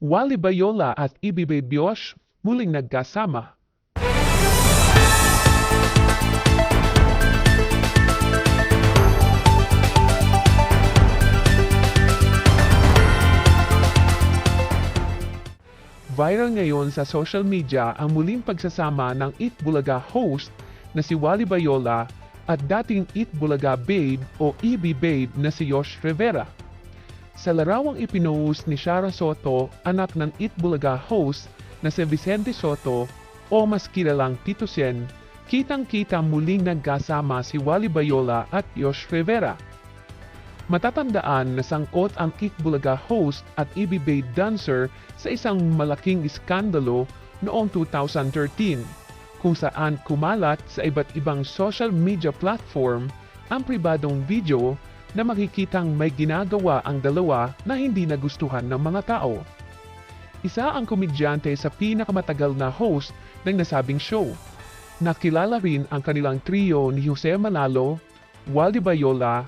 Wally Bayola at Ibibe Bios muling nagkasama. Viral ngayon sa social media ang muling pagsasama ng Eat Bulaga host na si Wally Bayola at dating Eat Bulaga babe o EB babe na si Yosh Rivera. Sa larawang ipinost ni Shara Soto, anak ng Eat Bulaga host na si Vicente Soto o mas kilalang Tito Sen, kitang-kita muling nagkasama si Wally Bayola at Yosh Rivera. Matatandaan na sangkot ang Eat Bulaga host at EB Babe dancer sa isang malaking iskandalo noong 2013 kung saan kumalat sa iba't ibang social media platform ang pribadong video na makikitang may ginagawa ang dalawa na hindi nagustuhan ng mga tao. Isa ang komedyante sa pinakamatagal na host ng nasabing show. Nakilala rin ang kanilang trio ni Jose Manalo, Waldi Bayola,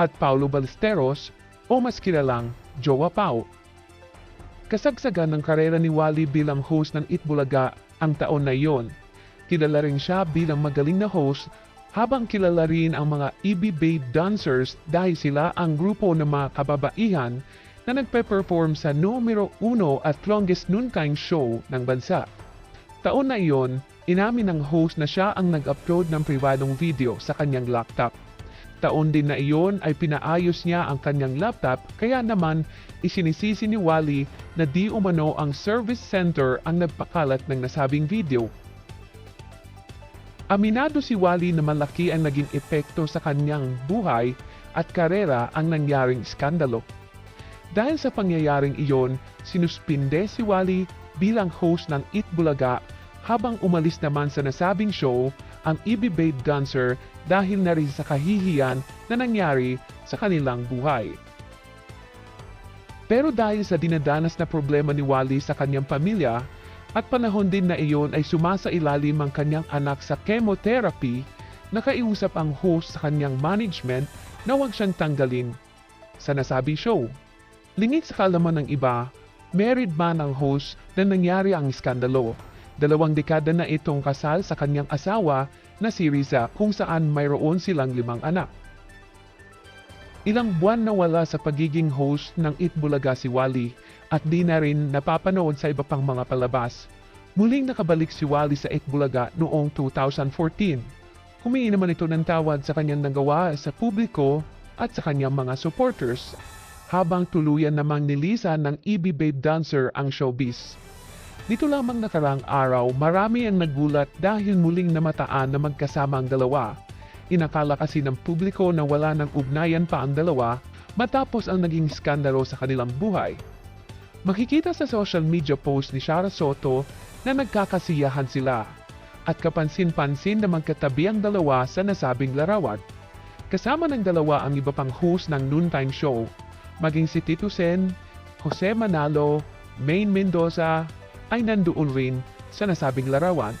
at Paulo Ballesteros o mas kilalang Jowa Pau. Kasagsagan ng karera ni Wally bilang host ng Itbulaga ang taon na iyon. Kilala rin siya bilang magaling na host habang kilala rin ang mga EB Babe dancers dahil sila ang grupo ng mga kababaihan na nagpe-perform sa numero uno at longest noontime show ng bansa. Taon na iyon, inamin ng host na siya ang nag-upload ng pribadong video sa kanyang laptop. Taon din na iyon ay pinaayos niya ang kanyang laptop kaya naman isinisisi ni Wally na di umano ang service center ang nagpakalat ng nasabing video. Aminado si Wally na malaki ang naging epekto sa kanyang buhay at karera ang nangyaring skandalo. Dahil sa pangyayaring iyon, sinuspinde si Wally bilang host ng Eat Bulaga habang umalis naman sa nasabing show ang EB Dancer dahil na rin sa kahihiyan na nangyari sa kanilang buhay. Pero dahil sa dinadanas na problema ni Wally sa kanyang pamilya at panahon din na iyon ay sumasailalim ang kanyang anak sa chemotherapy, nakaiusap ang host sa kanyang management na huwag siyang tanggalin sa nasabi show. Lingid sa kalaman ng iba, married man ang host na nangyari ang iskandalo. Dalawang dekada na itong kasal sa kanyang asawa na si Riza kung saan mayroon silang limang anak. Ilang buwan na wala sa pagiging host ng Itbulaga si Wally at di na rin napapanood sa iba pang mga palabas. Muling nakabalik si Wally sa Itbulaga noong 2014. Humingi naman ito ng tawad sa kanyang nagawa sa publiko at sa kanyang mga supporters habang tuluyan namang nilisan ng EB Babe Dancer ang showbiz. Dito lamang nakarang araw, marami ang nagulat dahil muling namataan na magkasama ang dalawa. Inakala kasi ng publiko na wala ng ugnayan pa ang dalawa matapos ang naging skandalo sa kanilang buhay. Makikita sa social media post ni Shara Soto na nagkakasiyahan sila at kapansin-pansin na magkatabi ang dalawa sa nasabing larawan. Kasama ng dalawa ang iba pang host ng noontime show, maging si Tito Sen, Jose Manalo, Maine Mendoza ay nandoon rin sa nasabing larawan.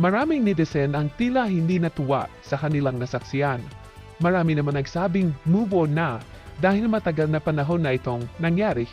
Maraming netizen ang tila hindi natuwa sa kanilang nasaksiyan. Marami naman nagsabing move on na dahil matagal na panahon na itong nangyari